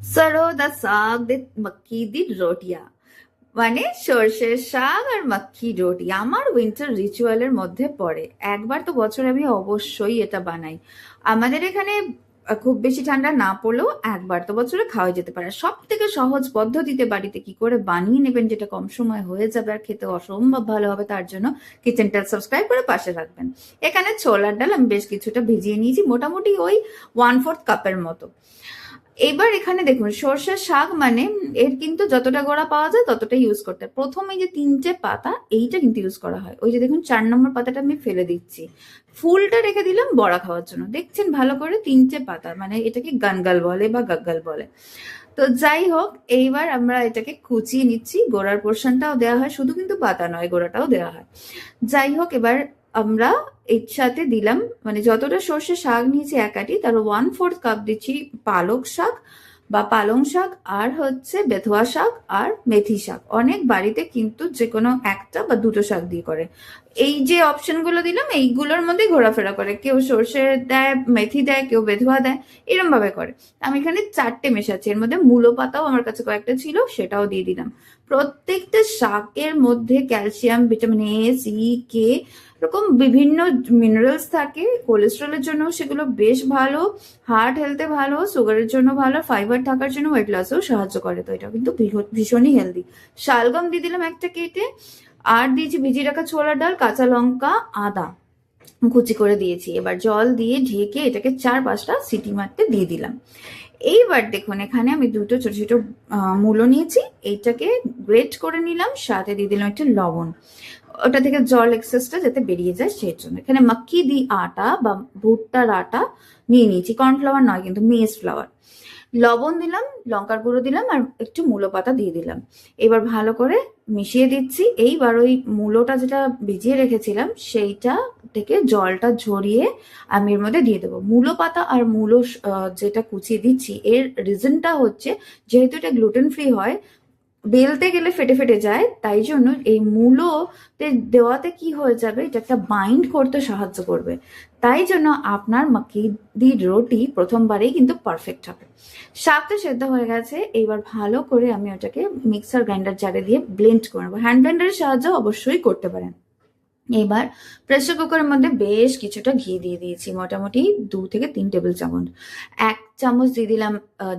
সরো দা শাক দে মক্কি দি রোটিয়া মানে সর্ষের শাক আর মাক্কি রুটি আমার উইন্টার রিচুয়ালের মধ্যে পড়ে একবার তো বছরে আমি অবশ্যই এটা বানাই আমাদের এখানে খুব বেশি ঠান্ডা না পড়লেও একবার তো বছরে খাওয়া যেতে পারে সব থেকে সহজ পদ্ধতিতে বাড়িতে কি করে বানিয়ে নেবেন যেটা কম সময় হয়ে যাবে আর খেতে অসম্ভব ভালো হবে তার জন্য কিচেনটা সাবস্ক্রাইব করে পাশে রাখবেন এখানে ছোলার ডাল আমি বেশ কিছুটা ভিজিয়ে নিয়েছি। মোটামুটি ওই ওয়ান ফোর্থ কাপের মতো। এবার এখানে দেখুন, সর্ষের শাক মানে এর কিন্তু যতটা গোড়া পাওয়া যায় ততটা ইউজ করতে হয়। প্রথম এই যে তিনটে পাতা, এইটা কিন্তু ইউজ করা হয়। ওই যে দেখুন, চার নম্বর পাতাটা আমি ফেলে দিচ্ছি। ফুলটা রেখে দিলাম বড়া খাওয়ার জন্য। দেখছেন ভালো করে তিনটে পাতা মানে এটাকে গানগাল বলে বা গাগ্গাল বলে। তো যাই হোক, এইবার আমরা এটাকে কুচিয়ে নিচ্ছি। গোড়ার পোর্শনটাও দেওয়া হয়, শুধু কিন্তু পাতা নয়, গোড়াটাও দেওয়া হয়। যাই হোক, এবার আমরা এর সাথে দিলাম মানে যতটা সর্ষে শাক নিয়েছি একাটি তার ওয়ান ফোর্থ কাপ দিচ্ছি পালক শাক বা পালং শাক আর হচ্ছে বেথুয়া শাক আর মেথি শাক। অনেক বাড়িতে কিন্তু যে কোনো একটা বা দুটো শাক দিয়ে করে। এই যে অপশনগুলো দিলাম, এইগুলোর মধ্যে ঘোরাফেরা করে। কেউ সর্ষে দেয়, মেথি দেয়, কেউ বেথুয়া দেয় এরম ভাবে করে। আমি এখানে চারটে মেশাচ্ছি। এর মধ্যে মূলো পাতাও আমার কাছে কয়েকটা ছিল, সেটাও দিয়ে দিলাম। প্রত্যেকটা শাকের মধ্যে calcium, vitamin A C K এরকম বিভিন্ন মিনারেলস থাকে। কোলেস্ট্রলের জন্য সেগুলো বেশ ভালো হার্ট হেলথে ভালো সুগারের জন্য ভালো ফাইবার থাকার জন্য ওয়েট লসেও সাহায্য করে। তো এটা কিন্তু ভীষণই হেলদি শালগম দিয়ে দিলাম একটা কেটে। আর দিয়েছি ভিজিয়ে রাখা ছোলার ডাল, কাঁচা লঙ্কা, আদা। কুচি করে দিয়েছি। এবার জল দিয়ে ঢেকে এটাকে চার পাঁচটা সিটি মারতে দিয়ে দিলাম। এইবার দেখুন, এখানে আমি দুটো ছোট ছোট মূলো নিয়েছি। এইটাকে গ্রেট করে নিলাম, সাথে দিয়ে দিলাম একটু লবণ। ওটা থেকে জল এক্সেসটা যাতে বেরিয়ে যায় সেই জন্য। এখানে মাক্কি দি আটা বা ভুট্টার আটা নিয়ে নিয়েছি। কর্নফ্লাওয়ার নয়, কিন্তু মেস ফ্লাওয়ার। লবণ দিলাম, লঙ্কার গুঁড়ো দিলাম আর একটু মূলো পাতা দিয়ে দিলাম। এবার ভালো করে মিশিয়ে দিচ্ছি। এইবার ওই মূলোটা যেটা ভিজিয়ে রেখেছিলাম, সেইটা থেকে জলটা ঝরিয়ে আমি এর মধ্যে দিয়ে দেবো। মূলো পাতা আর মূলো যেটা কুচিয়ে দিচ্ছি, এর রিজনটা হচ্ছে, যেহেতু এটা গ্লুটেন ফ্রি হয় বেলতে গেলে ফেটে ফেটে যায়, তাই জন্য এই মূলোতে দেওয়াতে কি হয়ে যাবে, এটা একটা বাইন্ড করতে সাহায্য করবে। তাই জন্য আপনার মাকি দি রুটি প্রথমবারেই কিন্তু পারফেক্ট হবে। শাকটা সেদ্ধ হয়ে গেছে এইবার ভালো করে আমি ওটাকে মিক্সার গ্রাইন্ডার জারে দিয়ে ব্লেন্ড করে নেব। হ্যান্ড ব্লেন্ডারের সাহায্য অবশ্যই করতে পারেন। এবার প্রেসার কুকারের মধ্যে বেশ কিছুটা ঘি দিয়ে দিয়েছি, মোটামুটি দু থেকে তিন টেবিল চামচ। এক চামচ দিয়ে দিলাম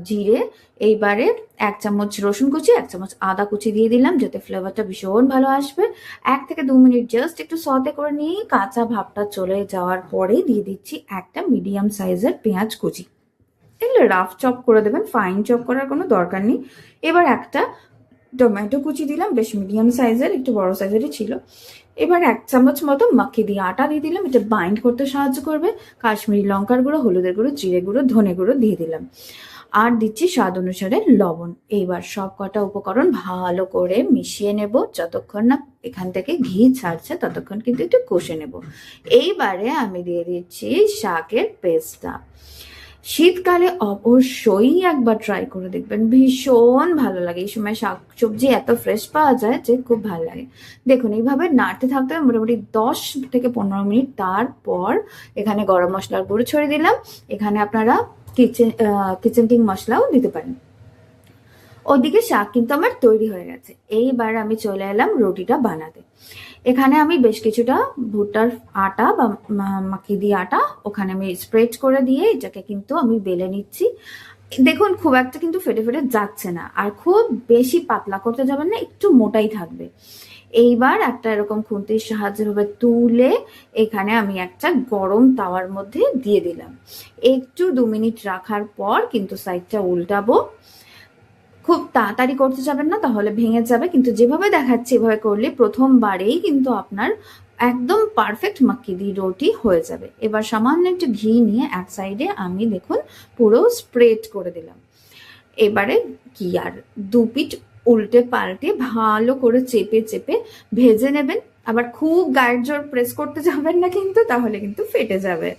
জিরে, এইবারে এক চামচ রসুন কুচি, এক চামচ আদা কুচি দিয়ে দিলাম যাতে ফ্লেভারটা ভীষণ ভালো আসবে। এক থেকে দু মিনিট জাস্ট একটু সতে করে নিয়ে কাঁচা ভাবটা চলে যাওয়ার পরে দিয়ে দিচ্ছি একটা মিডিয়াম সাইজের পেঁয়াজ কুচি। এগুলো রাফ চপ করে দেবেন ফাইন চপ করার কোনো দরকার নেই। এবার একটা টমেটো কুচি দিলাম, বেশ মিডিয়াম সাইজের একটু বড় সাইজেরই ছিল। এবার এক চামচ মতো মাখি দিয়ে আটা দিয়ে দিলাম, এটা বাইন্ড করতে সাহায্য করবে। কাশ্মীরি লঙ্কার গুঁড়ো, হলুদের গুঁড়ো, জিরে গুঁড়ো, ধনে গুঁড়ো দিয়ে দিলাম। আর দিচ্ছি স্বাদ অনুসারে লবণ। এইবার সব কটা উপকরণ ভালো করে মিশিয়ে নেব, যতক্ষণ না এখান থেকে ঘি ছাড়ছে, ততক্ষণ কিন্তু একটু কষে নেব। এইবারে আমি দিয়ে দিচ্ছি শাকের পেস্টটা। শীতকালে অবশ্যই একবার ট্রাই করে দেখবেন। ভীষণ ভালো লাগে। এই সময় শাক সবজি এত ফ্রেশ পাওয়া যায় যে খুব ভালো লাগে। দেখুন, এইভাবে নাড়তে থাকতে হবে মোটামুটি দশ থেকে পনেরো মিনিট তারপর এখানে গরম মশলার গুঁড়ো ছড়িয়ে দিলাম। এখানে আপনারা কিচেন কিচেন কিং মশলাও দিতে পারেন। ওদিকে শাক কিন্তু আমার তৈরি হয়ে গেছে। এইবার আমি চলে এলাম রুটিটা বানাতে। এখানে আমি বেশ কিছুটা ভুট্টার আটা বা মাখি দিয়ে আটা ওখানে আমি স্প্রেড করে দিয়ে এটাকে কিন্তু আমি বেলে নিচ্ছি। দেখুন, খুব একটা কিন্তু ফেটে ফেটে যাচ্ছে না আর খুব বেশি পাতলা করতে যাবেন না, একটু মোটাই থাকবে। এইবার একটা এরকম খুন্তির সাহায্যে ভাবে তুলে এখানে আমি একটা গরম তাওয়ার মধ্যে দিয়ে দিলাম। একটু দু মিনিট রাখার পর কিন্তু সাইডটা উল্টাবো। খুব তাড়াতাড়ি করতে যাবেন না, তাহলে ভেঙে যাবে। কিন্তু যেভাবে দেখাচ্ছি, এভাবে করলে প্রথমবারেই কিন্তু আপনার একদম পারফেক্ট মাক্কি দি রুটি হয়ে যাবে। এবার সামান্য একটু ঘি নিয়ে এক সাইডে আমি দেখুন পুরো স্প্রেড করে দিলাম। এবারে কি আর, দু পিঠ উল্টে পাল্টে ভালো করে চেপে চেপে ভেজে নেবেন। আবার খুব গায়ের জোর প্রেস করতে যাবেন না কিন্তু, তাহলে কিন্তু ফেটে যাবে।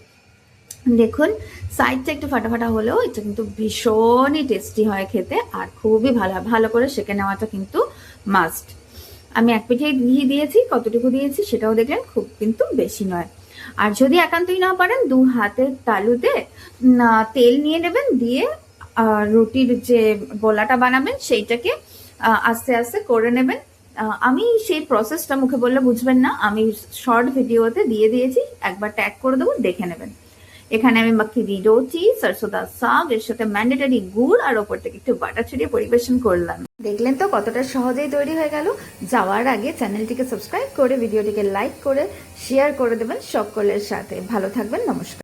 দেখুন সাইডটা একটু ফাটা ফাটা হলেও এটা কিন্তু ভীষণই টেস্টি হয় খেতে আর খুবই ভালো ভালো করে সেঁকে নেওয়াটা কিন্তু মাস্ট আমি এক পিঠে ঘি দিয়েছি, কতটুকু দিয়েছি সেটাও দেখলেন, খুব কিন্তু বেশি নয়। আর যদি একান্তই না পারেন, দু হাতের তালুতে তেল নিয়ে নেবেন, দিয়ে রুটির যে গোলাটা বানাবেন সেইটাকে আস্তে আস্তে করে নেবেন। আমি সেই প্রসেসটা মুখে বললে বুঝবেন না, আমি শর্ট ভিডিওতে দিয়ে দিয়েছি, একবার ট্যাগ করে দেবো, দেখে নেবেন। এখানে আমি মাক্কি রুটি, সরসোদা শাক, এর সাথে ম্যান্ডেটারি গুড়, আর ওপর থেকে একটু বাটার ছড়িয়ে পরিবেশন করলাম। দেখলেন তো কতটা সহজেই তৈরি হয়ে গেল? যাওয়ার আগে চ্যানেলটিকে সাবস্ক্রাইব করে, ভিডিওটিকে লাইক করে শেয়ার করে দেবেন সকলের সাথে। ভালো থাকবেন, নমস্কার।